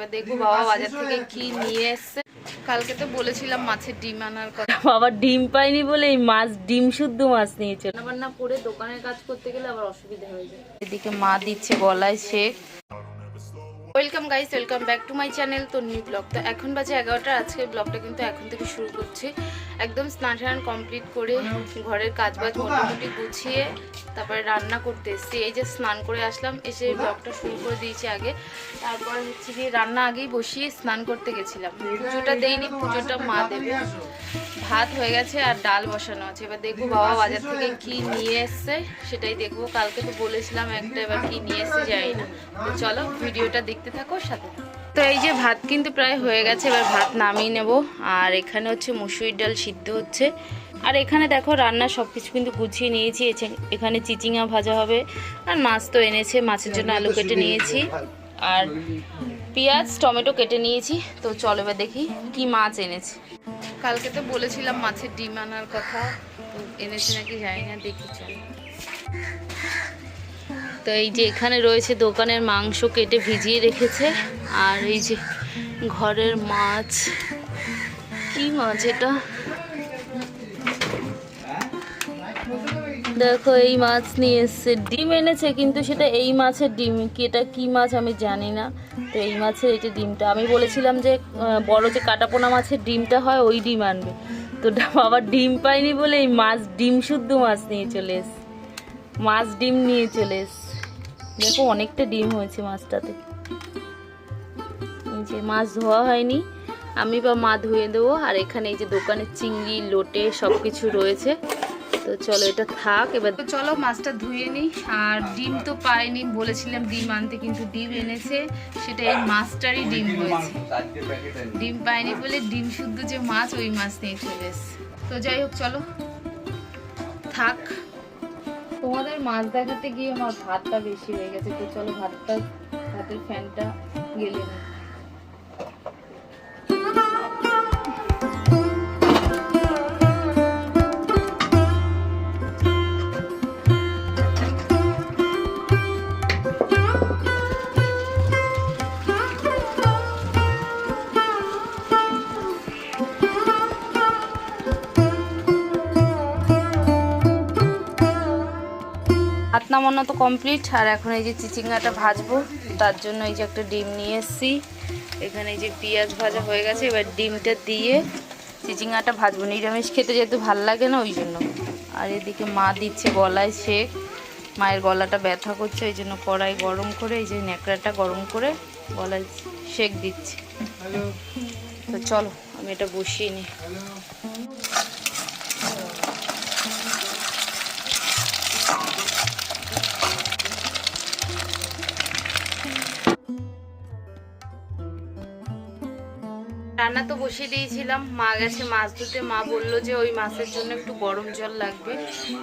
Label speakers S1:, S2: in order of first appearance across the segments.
S1: এবার দেখব বাবা বাজার থেকে কি নিয়ে এসছে। কালকে তো বলেছিলাম মাছের ডিম আনার কথা।
S2: বাবা ডিম পাইনি বলে এই মাছ ডিম শুদ্ধ মাছ নিয়েছে।
S1: রান্না করে দোকানের কাজ করতে গেলে আবার অসুবিধা হয়ে যায়। এদিকে মা দিচ্ছে গলায় সে welcome guys welcome back to my channel তো নিউ ব্লগ। তো এখন বাজে এগারোটা আজকের ব্লগটা কিন্তু এখন থেকে শুরু করছি। একদম স্নান টান কমপ্লিট করে ঘরের কাজ বাজ মোটামুটি গুছিয়ে তারপরে রান্না করতে এসেছি। এই যে স্নান করে আসলাম এসে ব্লগটা শুরু করে দিয়েছি আগে। তারপর হচ্ছে গিয়ে রান্না আগেই বসিয়ে স্নান করতে গেছিলাম। পুজোটা দেইনি পুজোটা মা দেবে। ভাত হয়ে গেছে আর ডাল বসানো আছে। এবার দেখব বাবা বাজার থেকে কি নিয়ে এসছে সেটাই দেখব। কালকে তো বলেছিলাম একটা এবার কি নিয়ে এসছে যাই না। তো চলো ভিডিওটা দেখতে থাকো সাথে থাকো। তো এই যে ভাত কিন্তু প্রায় হয়ে গেছে, এবার ভাত নামিয়ে নেব। আর এখানে হচ্ছে মুসুরির ডাল সিদ্ধ হচ্ছে। আর এখানে দেখো রান্না সব কিছু কিন্তু গুছিয়ে নিয়েছি। এখানে চিচিঙা ভাজা হবে। আর মাছ তো এনেছে, মাছের জন্য আলু কেটে নিয়েছি। আর পেঁয়াজ, টমেটো কেটে নিয়েছি। তো চলো এবার দেখি কি মাছ এনেছে। কালকে তো বলেছিলাম মাছের ডিম আনার কথা। এনেছে নাকি জানি না, দেখি চল। তো এই যে এখানে রয়েছে দোকানের মাংস কেটে ভিজিয়ে রেখেছে। আর এই যে ঘরের মাছ, কি মাছ এটা? দেখো, এই মাছ নিয়ে এসছে। ডিম এনেছে, কিন্তু সেটা এই মাছের ডিম। কি এটা কী মাছ আমি জানি না। তো এই মাছের এই যে ডিমটা, আমি বলেছিলাম যে বড় যে কাটাপোনা মাছের ডিমটা হয়, ওই ডিম আনবে। তো বাবা ডিম পাইনি বলে এই মাছ, ডিম শুদ্ধ মাছ নিয়ে চলে এসছে। মাছ ডিম নিয়ে চলে এসছে। দেখো অনেকটা ডিম হয়েছে মাছটাতে। এই যে মাছ ধোয়া হয়নি, আমি বা মা ধুয়ে দেবো, আর এখানে এই যে দোকানে চিংড়ি, লোটে সব কিছু রয়েছে। তো চলো এটা থাক, এবার চলো মাছটা ধুয়ে নিই, আর ডিম তো পাইনি, বলেছিলাম ডিম আনতে, কিন্তু ডিম এনেছে, সেটা এই মাছটারই ডিম হয়েছে। ডিম পাইনি বলে ডিম শুদ্ধ যে মাছ, ওই মাছ নিয়ে চলে এসছে। তো যাই হোক, চলো থাক। তোমাদের মাছ দেখাতে গিয়ে আমার ভাতটা বেশি হয়ে গেছে, তো চলো ভাতটা, ভাতের ফ্যানটা গেলে না হাত নামানো তো কমপ্লিট আর এখন এই যে চিচিঙ্গাটা ভাজবো, তার জন্য এই যে একটা ডিম নিয়ে এসেছি। এখানে এই যে পেঁয়াজ ভাজা হয়ে গেছে, এবার ডিমটা দিয়ে চিচিঙ্গাটা ভাজবো। নিরামিষ খেতে যেহেতু ভালো লাগে না, ওই জন্য। আর এদিকে মা দিচ্ছে গলায় শেক মায়ের গলাটা ব্যথা করছে, ওই জন্য কড়াই গরম করে, এই যে ন্যাকড়াটা গরম করে গলায় শেক দিচ্ছে। তো চলো, আমি এটা বসিয়ে নিই। রান্না তো বসিয়ে দিয়েছিলাম। মা গেছে মাছ ধুতে। মা বলল যে ওই মাছের জন্য একটু গরম জল লাগবে,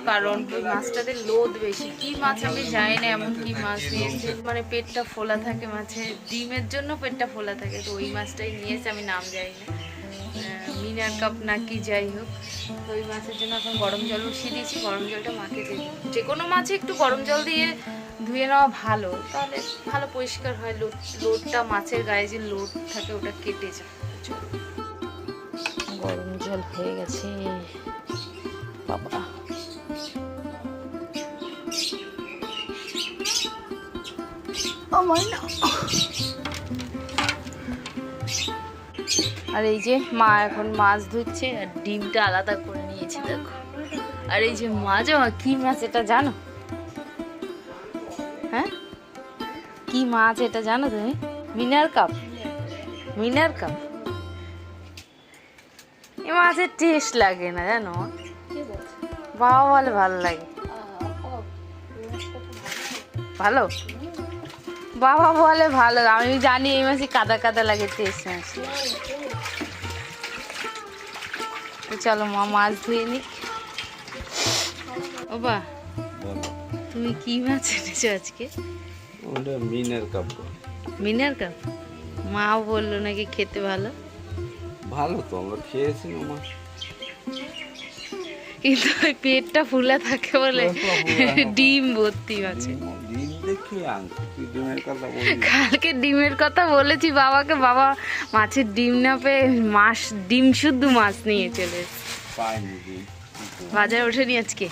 S1: কারণ ওই মাছটাতে লোদ বেশি। কি মাছ আমি জানি না এমন কি মাছ নিয়েছে। মানে পেটটা ফোলা থাকে মাছে, ডিমের জন্য পেটটা ফোলা থাকে, তো ওই মাছটাই নিয়েছে, আমি নাম জানি না। মিনার কাপ না কি যাই হোক। তো ওই মাছের জন্য এখন গরম জল বসিয়ে দিয়েছি। গরম জলটা মাকে দেবো যে কোনো মাছে একটু গরম জল দিয়ে ধুয়ে নেওয়া ভালো, তাহলে ভালো পরিষ্কার হয়। লোড লোডটা মাছের গায়ে যে লোড থাকে, ওটা কেটে যায়। গরম জল হয়ে গেছে। বাবা। আর এই যে মা এখন মাছ ধুচ্ছে আর ডিমটা আলাদা করে নিয়েছে, দেখো। আর এই যে মাছ আমার কি মাছ এটা জানো? হ্যাঁ? কি মাছ এটা জানো তুমি? মিনার কাপ। মিনার কাপ। মাছের টেস্ট লাগে না জানো? বাবা বলে ভালো লাগে। ভালো? বাবা বলে ভালো আমি জানি এই মাসে কাদা কাদা লাগে টেস্ট মাছ চলো মা মাছ ধুয়ে নি ও বা তুমি কি মাছ এনেছো আজকে?
S3: মিনের কাপ
S1: মিনার কাপ মাও বলল নাকি খেতে ভালো।
S3: ভালো তো আমরা খেয়েছি মাছ
S1: কিন্তু পেটটা ফুলা থাকে বলে ডিম ভর্তি আছে। কালকে ডিমের কথা বলেছি বাবাকে বাবা মাছের ডিম না পেয়ে মাছ ডিম শুদ্ধ মাছ নিয়ে চলে বাজারে ওঠেনি আজকে?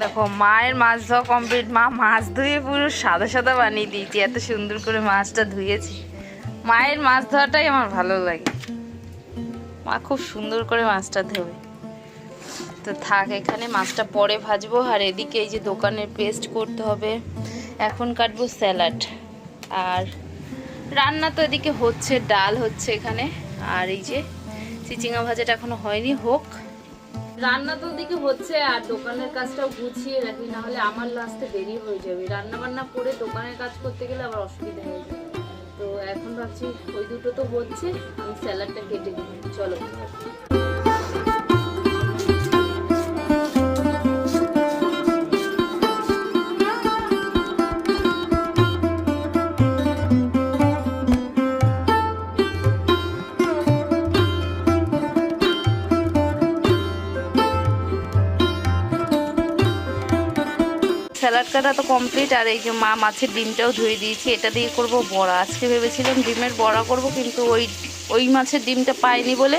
S1: দেখো মায়ের মাছ ধোয়া কমপ্লিট মা মাছ ধুয়ে পুরো সাদা সাদা বানিয়ে দিয়েছি এত সুন্দর করে মাছটা ধুয়েছি। মায়ের মাছ ধরাটাই আমার ভালো লাগে। মা খুব সুন্দর করে মাছটা ধোবে। তো থাক, এখানে মাছটা পরে ভাজবো, আর এদিকে এই যে দোকানের পেস্ট করতে হবে। এখন কাটবো স্যালাড আর রান্না তো এদিকে হচ্ছে, ডাল হচ্ছে এখানে। আর এই যে চিচিঙ্গা ভাজাটা এখনও হয়নি, হোক। রান্না তো ওদিকে হচ্ছে, আর দোকানের কাজটাও গুছিয়ে রাখি না হলে আমার লাস্টে দেরি হয়ে যাবে। রান্না বান্না করে দোকানের কাজ করতে গেলে আবার অসুবিধা হয়ে যাবে। তো এখন ভাবছি ওই দুটো তো হচ্ছে আমি স্যালাডটা কেটে দিই চলো। স্যালাড কাটা তো কমপ্লিট আর এই যে মা মাছের ডিমটাও ধুয়ে দিয়েছি, এটা দিয়ে করব বড়া। আজকে ভেবেছিলাম ডিমের বড়া করব, কিন্তু ওই ওই মাছের ডিমটা পাইনি বলে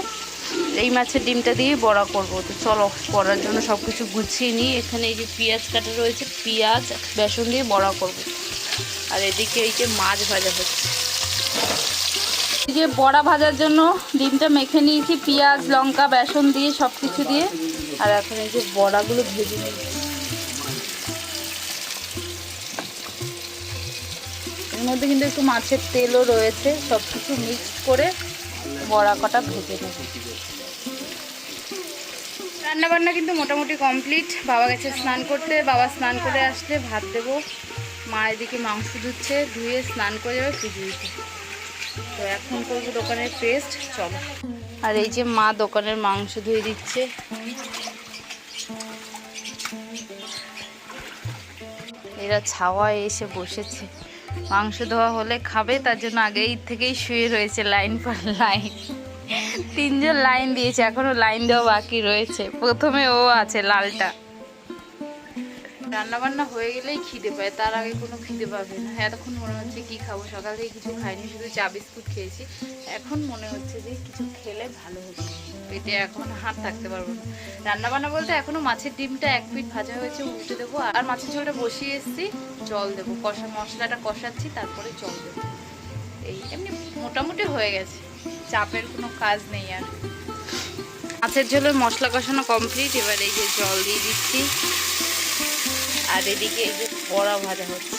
S1: এই মাছের ডিমটা দিয়ে বড়া করব। তো চলো, করার জন্য সব কিছু গুছিয়ে নিই। এখানে এই যে পেঁয়াজ কাটা রয়েছে, পেঁয়াজ, বেসন দিয়ে বড়া করব। আর এদিকে এই যে মাছ ভাজা হচ্ছে। এই যে বড়া ভাজার জন্য ডিমটা মেখে নিয়েছি, পেঁয়াজ, লঙ্কা, বেসন দিয়ে সব কিছু দিয়ে। আর এখন এই যে বড়াগুলো ভেজে নিয়েছি এর মধ্যে কিন্তু একটু মাছের তেলও রয়েছে সব কিছু মিক্স করে বড়া কটা ভেজে নেব। রান্না বান্না কিন্তু মোটামুটি কমপ্লিট বাবা গেছে স্নান করতে, বাবা স্নান করে আসলে ভাত দেবো। মা এদিকে মাংস ধুচ্ছে, ধুয়ে স্নান করে যাবে দিতে তো এখন করব দোকানের পেস্ট চলো। আর এই যে মা দোকানের মাংস ধুয়ে দিচ্ছে। এরা ছাওয়ায় এসে বসেছে। মাংস ধোয়া হলে খাবে, তার জন্য আগেই থেকেই শুয়ে রয়েছে লাইন পর লাইন। তিনজন লাইন দিয়েছে, এখনও লাইন দেওয়া বাকি রয়েছে। প্রথমে ও আছে লালটা। রান্না বান্না হয়ে গেলেই খিদে পায়, তার আগে কোনো খিদে পাবে না। এতক্ষণ মনে হচ্ছে কি খাব, সকাল থেকে কিছু খাইনি, শুধু চা বিস্কুট খেয়েছি। এখন মনে হচ্ছে যে কিছু খেলে ভালো হতো। পেটে এখন হাত থাকতে পারব না। রান্না বান্না বলতে এখনও মাছের ডিমটা এক পিঠ ভাজা হয়েছে, উল্টে দেবো। আর মাছের ঝোলটা বসিয়ে এসেছি, জল দেবো। কষা, মশলাটা কষাচ্ছি, তারপরে জল দেবো। এই এমনি মোটামুটি হয়ে গেছে। চাপের কোনো কাজ নেই আর। মাছের ঝোলের মশলা কষানো কমপ্লিট এবার এই যে জল দিয়ে দিচ্ছি। আর এদিকে এই যে বড়া ভাজা হচ্ছে।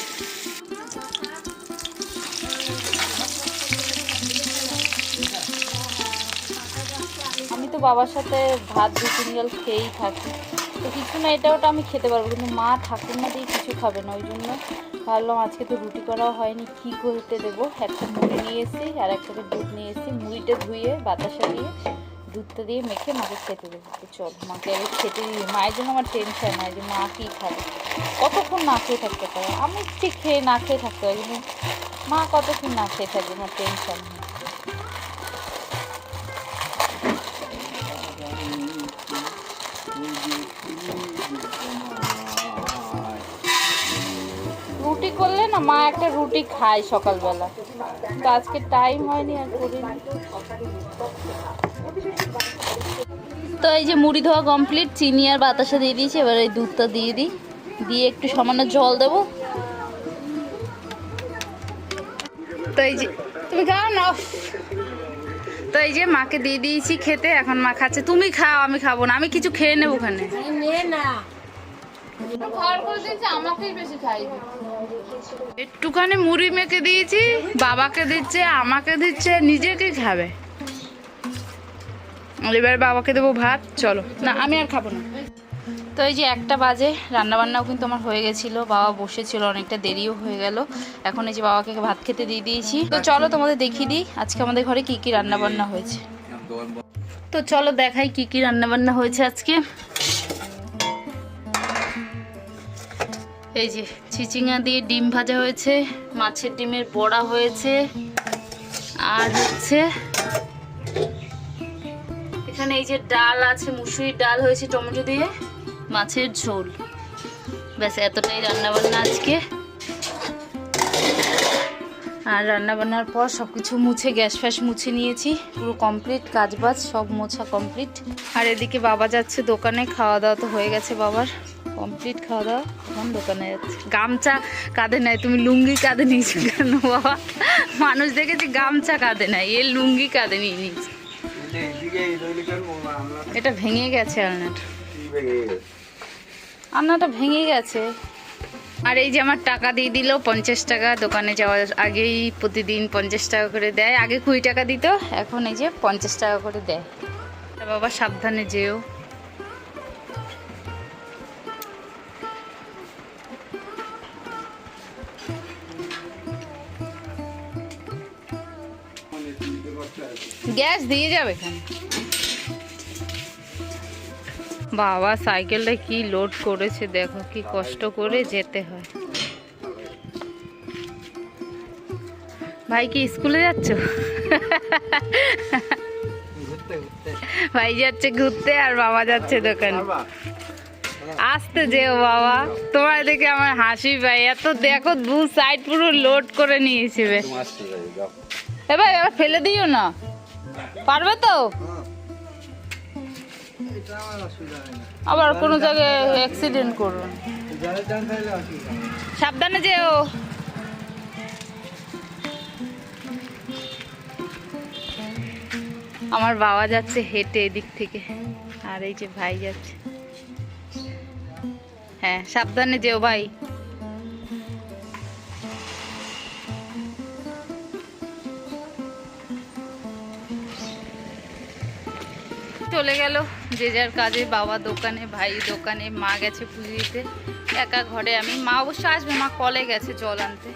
S1: আমি তো বাবার সাথে ভাত দু তিন জল খেয়েই থাকি। তো কিছু না, এটা ওটা আমি খেতে পারব, কিন্তু মা ঠাকুরমা দিয়ে কিছু খাবে না, ওই জন্য ভাবলাম আজকে তো রুটি করাও হয়নি, কী করতে দেবো? একটা মুড়ি নিয়ে এসেছি আর একটা দুধ নিয়ে এসেছি, মুড়িটা ধুয়ে, বাতাসা দিয়ে দুধটা দিয়ে মেখে মাকে খেতে দেবো। তো চল, মাকে আগে খেতে দিই। মায়ের জন্য আমার টেনশন হয় যে মা কী খাবে? কতক্ষণ না খেয়ে থাকতে পারে? আমি ঠিক খেয়ে না খেয়ে থাকতে পারি, কিন্তু মা কতক্ষণ না খেয়ে থাকবে? না টেনশন হয় রুটি করলে না মা একটা রুটি খায় সকালবেলা। তো আজকে টাইম হয়নি, আর করিনি। তো এই যে মুড়ি ধোয়া কমপ্লিট চিনি আর বাতাসা দিয়ে দিয়েছি, এবার এই দুধটা দিয়ে দিই। দিয়ে একটু সামান্য জল দেবো। তো এই যে, তুমি খাও না। তো এই যে মাকে দিয়ে দিয়েছি খেতে, এখন মা খাচ্ছে। তুমি খাও, আমি খাব না, আমি কিছু খেয়ে নেব ওখানে। একটুখানি মুড়ি মেখে দিয়েছি, বাবাকে দিচ্ছে, আমাকে দিচ্ছে, নিজেকে খাবে। এবার বাবাকে দেবো ভাত, চলো। না, আমি আর খাব না। তো এই যে একটা বাজে, রান্নাবান্নাও কিন্তু আমার হয়ে গেছিল, বাবা বসেছিল, অনেকটা দেরিও হয়ে গেল। এখন এই যে বাবাকে ভাত খেতে দিয়ে দিয়েছি। তো চলো তোমাদের দেখিয়ে দিই, আজকে আমাদের ঘরে কি কি রান্নাবান্না হয়েছে। তো চলো দেখাই কি কি রান্নাবান্না হয়েছে আজকে। এই যে চিচিঙ্গা দিয়ে ডিম ভাজা হয়েছে, মাছের ডিমের বড়া হয়েছে, আর হচ্ছে এখানে এই যে ডাল আছে, মুসুরির ডাল হয়েছে টমেটো দিয়ে। মাছের ঝোল। ব্যাস এতটাই রান্না বান্না আজকে। আর রান্না বান্নার পর সব কিছু মুছে গ্যাস ফ্যাস মুছে নিয়েছি। পুরো কমপ্লিট কাজ বাজ সব মোছা কমপ্লিট আর এদিকে বাবা যাচ্ছে দোকানে খাওয়া দাওয়া তো হয়ে গেছে বাবার। কমপ্লিট খাওয়া দাওয়া এখন দোকানে যাচ্ছে। গামছা কাঁধে নেয় তুমি লুঙ্গি কাঁধে নিয়েছো কেন বাবা? মানুষ দেখেছি গামছা কাঁধে নেয় এ লুঙ্গি কাঁধে নিয়ে নিয়েছে। এটা ভেঙে গেছে আলনাটা। আলনাটা ভেঙে গেছে। আর এই যে আমার টাকা দিয়ে দিল, পঞ্চাশ টাকা, দোকানে যাওয়ার আগেই প্রতিদিন পঞ্চাশ টাকা করে দেয়। আগে কুড়ি টাকা দিত, এখন এই যে পঞ্চাশ টাকা করে দেয়। বাবা সাবধানে যেও। গ্যাস দিয়ে যাবে এখানে বাবা সাইকেলটা কি লোড করেছে দেখো কি কষ্ট করে যেতে হয়। ভাই কি স্কুলে যাচ্ছ? ভাই যাচ্ছে ঘুরতে আর বাবা যাচ্ছে দোকানে। আসতে যেও বাবা তোমার দেখে আমার হাসি পাই। এত দেখো দু সাইড পুরো লোড করে নিয়েছে। এ ভাই এবার ফেলে দিও না। পারবে তো? আবার কোনো জায়গায় অ্যাক্সিডেন্ট করুন। সাবধানে যেও। আমার বাবা যাচ্ছে হেঁটে এদিক থেকে, আর এই যে ভাই যাচ্ছে। হ্যাঁ সাবধানে যেও ভাই। চলে গেল। যে যার কাজে, বাবা দোকানে, ভাই দোকানে, মা গেছে পুজো দিতে। একা ঘরে আমি, মা অবশ্য আসবে, মা কলে গেছে জল আনতে।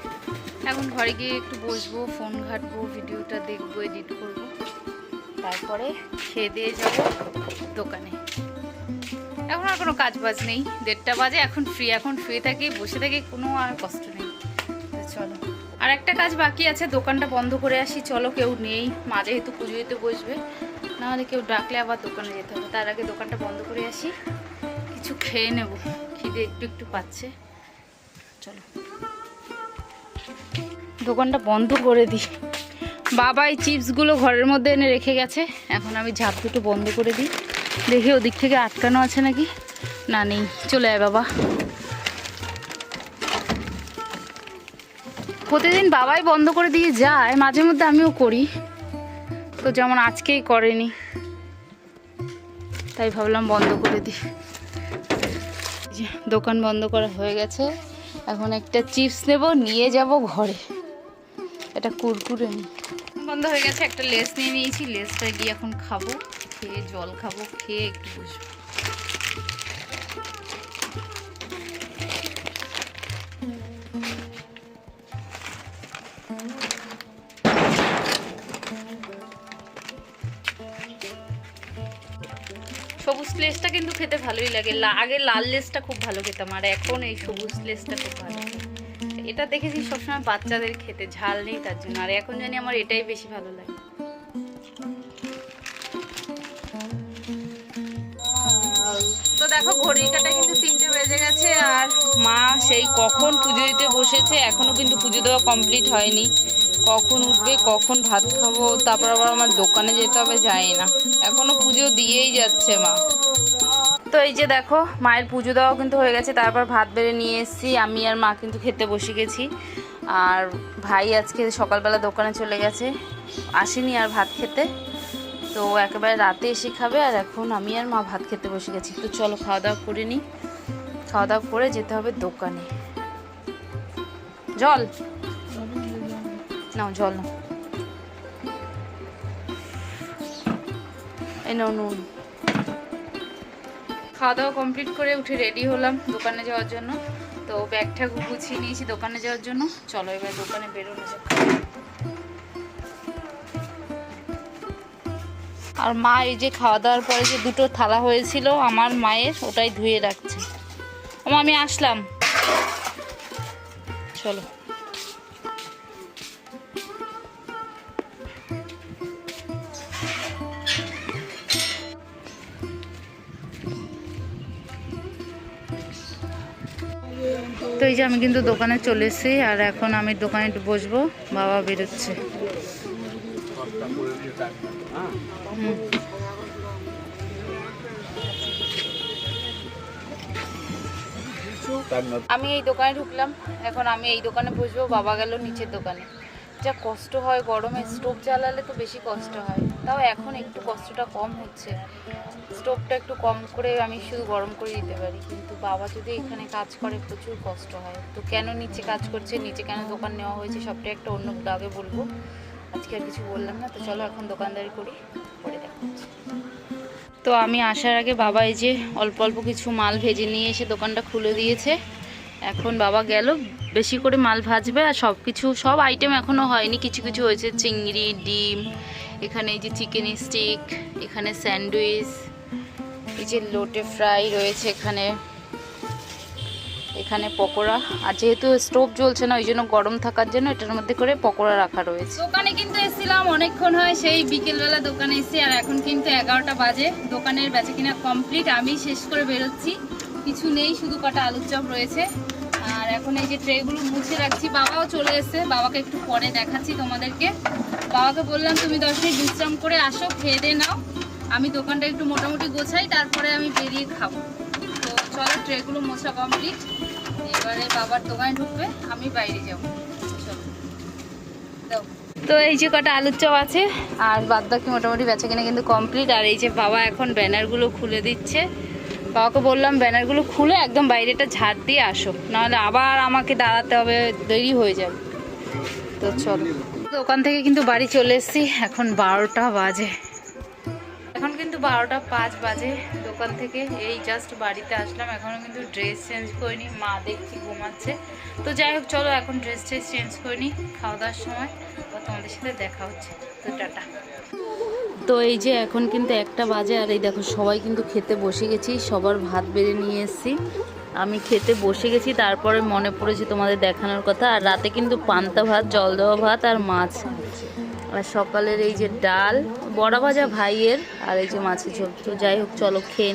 S1: এখন ঘরে গিয়ে একটু বসবো ফোন ঘাটবো ভিডিওটা দেখব এডিট করব। তারপরে খেয়ে দিয়ে যাব দোকানে। এখন আর কোনো কাজ বাজ নেই। দেড়টা বাজে, এখন ফ্রি এখন ফ্রি থাকি, বসে থাকি, কোনো আর কষ্ট নেই। চলো। আর একটা কাজ বাকি আছে, দোকানটা বন্ধ করে আসি। চলো কেউ নেই, মা যেহেতু পুজো দিতে বসবে। নাহলে কেউ ডাকলে আবার দোকানে যেতে হবে। তার আগে দোকানটা বন্ধ করে আসি। কিছু খেয়ে নেব। খিদে একটু একটু পাচ্ছে। চলো। দোকানটা বন্ধ করে দিই। বাবা এই চিপসগুলো ঘরের মধ্যে এনে রেখে গেছে। এখন আমি ঝাঁপ দুটো বন্ধ করে দিই। দেখি ওদিক থেকে আটকানো আছে নাকি? না, নেই। চলে আয় বাবা। প্রতিদিন বাবাই বন্ধ করে দিয়ে যায়। মাঝে মধ্যে আমিও করি। তো যেমন আজকেই করেনি, তাই ভাবলাম বন্ধ করে দিই। দোকান বন্ধ করা হয়ে গেছে, এখন একটা চিপস নেব, নিয়ে যাব ঘরে। এটা কুরকুরে নি বন্ধ হয়ে গেছে, একটা লেস নিয়ে নিয়েছি, লেসটা গিয়ে এখন খাব, খেয়ে জল খাব, খেয়ে একটু বসবো। লেসটা কিন্তু খেতে ভালোই লাগে। আগে লাল লেসটা খুব ভালো খেতাম, আর এখন এই সবুজ লেসটা খুব ভালো এটা দেখেছি সবসময় বাচ্চাদের খেতে, ঝাল নেই তার জন্য। আর এখন জানি আমার এটাই বেশি ভালো লাগে। তো দেখো, ঘড়ির কিন্তু তিনটে বেজে গেছে, আর মা সেই কখন পুজো দিতে বসেছে এখনও কিন্তু পুজো দেওয়া কমপ্লিট হয়নি। কখন উঠবে, কখন ভাত খাব, তারপর আবার আমার দোকানে যেতে হবে, যাই না। এখনও পুজো দিয়েই যাচ্ছে মা। তো এই যে দেখো, মায়ের পুজো দেওয়া কিন্তু হয়ে গেছে। তারপর ভাত বেড়ে নিয়ে এসেছি। আমি আর মা কিন্তু খেতে বসে গেছি। আর ভাই আজকে সকালবেলা দোকানে চলে গেছে। আসেনি আর ভাত খেতে। তো একেবারে রাতে এসে খাবে আর এখন আমি আর মা ভাত খেতে বসে গেছি। তো চলো খাওয়া দাওয়া করে নিই। খাওয়া দাওয়া করে যেতে হবে দোকানে। জল? নাও জল নাও। এই নুন। খাওয়া দাওয়া কমপ্লিট করে উঠে রেডি হলাম দোকানে যাওয়ার জন্য। তো ব্যাগটা গুছিয়ে নিয়েছি দোকানে যাওয়ার জন্য। চলো এবার দোকানে বেরোনো যাক। আর মা এই যে খাওয়া দাওয়ার পরে যে দুটো থালা হয়েছিল, আমার মায়ের ওটাই ধুয়ে রাখছে। আমি আসলাম। চলো। এই যে আমি কিন্তু দোকানে চলে এসেছি, আর এখন আমি দোকানে বসবো, বাবা বেরোচ্ছে। আমি এই দোকানে ঢুকলাম, এখন আমি এই দোকানে বসবো, বাবা গেল নিচের দোকানে। যা কষ্ট হয় গরমে, স্টোভ জ্বালালে তো বেশি কষ্ট হয়। তাও এখন একটু কষ্টটা কম হচ্ছে। স্টোভটা একটু কম করে আমি শুধু গরম করে দিতে পারি। কিন্তু বাবা যদি এখানে কাজ করে, প্রচুর কষ্ট হয়। তো কেন নিচে কাজ করছে, নিচে কেন দোকান নেওয়া হয়েছে সবটাই একটা অন্য ব্লগে বলব। আজকে আর কিছু বললাম না, তো চলো এখন দোকানদারি করি, পরে দেখাচ্ছি তো আমি আসার আগে বাবা এই যে অল্প অল্প কিছু মাল ভেজে নিয়ে এসে দোকানটা খুলে দিয়েছে। এখন বাবা গেল বেশি করে মাল ভাজবে আর সব কিছু সব আইটেম এখনও হয়নি। কিছু কিছু হয়েছে, চিংড়ি, ডিম, এখানে এই যে চিকেন স্টিক এখানে স্যান্ডউইচ এই যে লোটে ফ্রাই রয়েছে এখানে। এখানে পকোড়া, আর যেহেতু স্টোভ জ্বলছে না ওই জন্য গরম থাকার জন্য এটার মধ্যে করে পকোড়া রাখা রয়েছে। দোকানে কিন্তু এসেছিলাম, অনেকক্ষণ হয় সেই বিকেলবেলা দোকানে এসেছি, আর এখন কিন্তু এগারোটা বাজে। দোকানের বেচা কিনা কমপ্লিট আমি শেষ করে বেরোচ্ছি। কিছু নেই, শুধু কটা আলুর চপ রয়েছে। এখন এই যে ট্রেগুলো মুছে রাখছি, বাবাও চলে এসেছে। বাবাকে একটু পরে দেখাচ্ছি তোমাদেরকে। বাবাকে বললাম, তুমি দশ মিনিট বিশ্রাম করে আসো, খেয়ে নাও। আমি দোকানটা একটু মোটামুটি গোছাই, তারপরে আমি বেরিয়ে খাব। তো চলো, ট্রেগুলো মোছা কমপ্লিট। এবারে বাবার দোকানে ঢুকবে, আমি বাইরে যাব। তো এই যে কটা আলুর চপ আছে, আর বাদ বাকি মোটামুটি বেচা কিনা কিন্তু কমপ্লিট। আর এই যে বাবা এখন ব্যানারগুলো খুলে দিচ্ছে। বাবাকে বললাম, ব্যানারগুলো খুলে একদম বাইরেটা ঝাড় দিয়ে আসো, নাহলে আবার আমাকে দাঁড়াতে হবে, দেরি হয়ে যাবে। তো চলো। দোকান থেকে কিন্তু বাড়ি চলে এসেছি, এখন বারোটা বাজে। এখন কিন্তু বারোটা পাঁচ বাজে দোকান থেকে, এই জাস্ট বাড়িতে আসলাম এখনও কিন্তু ড্রেস চেঞ্জ করিনি, মা দেখছি ঘুমাচ্ছে। তো যাই হোক, চলো এখন ড্রেস ট্রেস চেঞ্জ করিনি, খাওয়া দাওয়ার সময় তোমাদের সাথে দেখা হচ্ছে। তো টাটা। তো এই যে এখন কিন্তু একটা বাজে, আর এই দেখো সবাই কিন্তু খেতে বসে গেছি, সবার ভাত বেড়ে নিয়ে এসেছি। আমি খেতে বসে গেছি, তারপরে মনে পড়েছে তোমাদের দেখানোর কথা, আর রাতে কিন্তু পান্তা ভাত জল দেওয়া ভাত আর মাছ। আর সকালের এই যে ডাল, বড়া ভাজা ভাইয়ের, আর এই যে মাছের ঝোল। তো যাই হোক, চলো খেয়ে